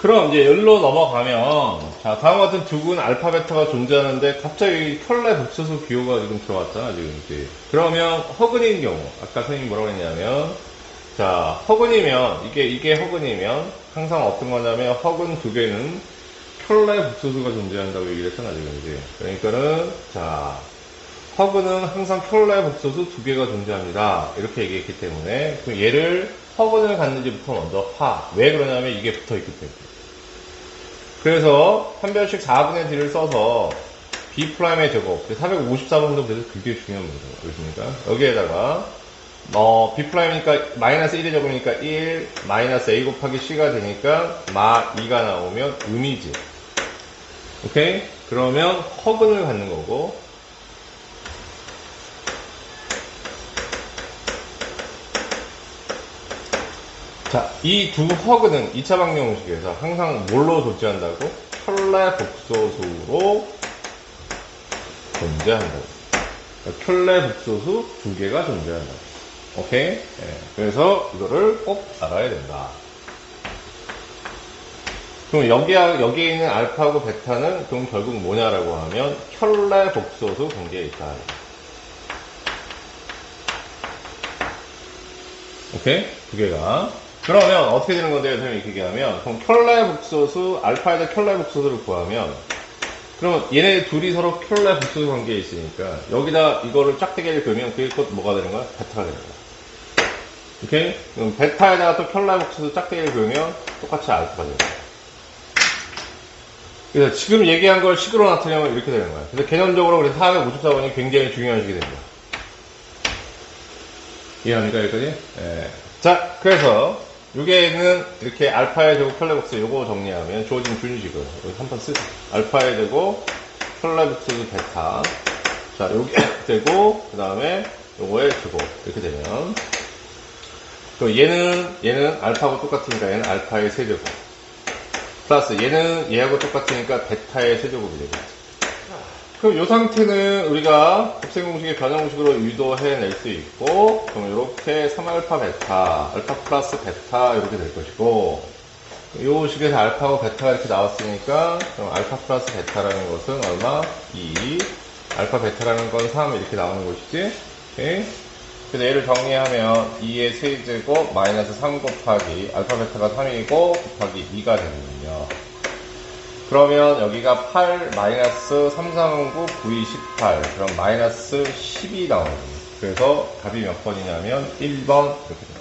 그럼 이제 열로 넘어가면 자 다음과 같은 두군 알파 베타가 존재하는데 갑자기 켤레 복소수 기호가 지금 들어왔잖아 지금 이제 그러면 허근인 경우 아까 선생님이 뭐라고 했냐면 자 허근이면 이게 이게 허근이면 항상 어떤 거냐면 허근 두 개는 켤레 복소수가 존재한다고 얘기를 했잖아 지금 이제 그러니까는 자 허근은 항상 켤레 복소수 두 개가 존재합니다. 이렇게 얘기했기 때문에 그럼 얘를 허근을 갖는지부터 먼저 파. 왜 그러냐면 이게 붙어 있기 때문에. 그래서 한 변씩 4분의 D를 써서 B'의 제곱, 454번도 그래서 그게 중요한 문제예요. 그렇습니까? 여기에다가 어, B'이니까 마이너스 1의 제곱이니까 1, 마이너스 A 곱하기 C가 되니까 마 2가 나오면 음이지. 오케이? 그러면 허근을 갖는 거고 자, 이 두 허그는 2차 방정식에서 항상 뭘로 존재한다고? 켤레 복소수로 존재한다고. 그러니까 켤레 복소수 두 개가 존재한다고. 오케이? 예, 그래서 이거를 꼭 알아야 된다. 그럼 여기, 여기에 있는 알파하고 베타는 그럼 결국 뭐냐라고 하면 켤레 복소수 관계에 있다. 오케이? 두 개가. 그러면 어떻게 되는 건데요? 선생님이 이렇게 얘기하면, 그럼 켤레 복소수, 알파에다 켤레 복소수를 구하면, 그러면 얘네 둘이 서로 켤레 복소수 관계에 있으니까, 여기다 이거를 짝대기를 그으면 그게 곧 뭐가 되는 거야? 베타가 되는 거야. 오케이? 그럼 베타에다가 또 켤레 복소수 짝대기를 그으면 똑같이 알파가 되는 거야. 그래서 지금 얘기한 걸 식으로 나타내면 이렇게 되는 거야. 그래서 개념적으로 그래서 454번이 굉장히 중요한 식이 됩니다. 이해합니까, 여기까지? 예. 자, 그래서, 요게는 이렇게 알파에 되고 컬레복스 요거 정리하면 주어진 준식을 여기 한번 쓰세요. 알파에 되고 컬레복스 베타. 자, 요게 되고, 그 다음에 요거에 제곱. 이렇게 되면. 또 얘는, 얘는 알파하고 똑같으니까 얘는 알파의 세제곱. 플러스 얘는 얘하고 똑같으니까 베타의 세제곱이 되겠지. 그럼 이 상태는 우리가 곱셈 공식의 변형 공식으로 유도해낼 수 있고, 그럼 이렇게 3알파 베타, 알파 플러스 베타 이렇게 될 것이고, 이 식에서 알파하고 베타가 이렇게 나왔으니까, 그럼 알파 플러스 베타라는 것은 얼마? 2. 알파 베타라는 건 3 이렇게 나오는 것이지. 오케이? 그래서 얘를 정리하면 2의 세제곱 마이너스 3 곱하기 알파 베타가 3이고 곱하기 2가 되는군요. 그러면 여기가 8 마이너스 3, 3, 9, 9, 2, 18 그럼 마이너스 10이 나오는. 그래서 답이 몇 번이냐면 1번 이렇게 됩니다.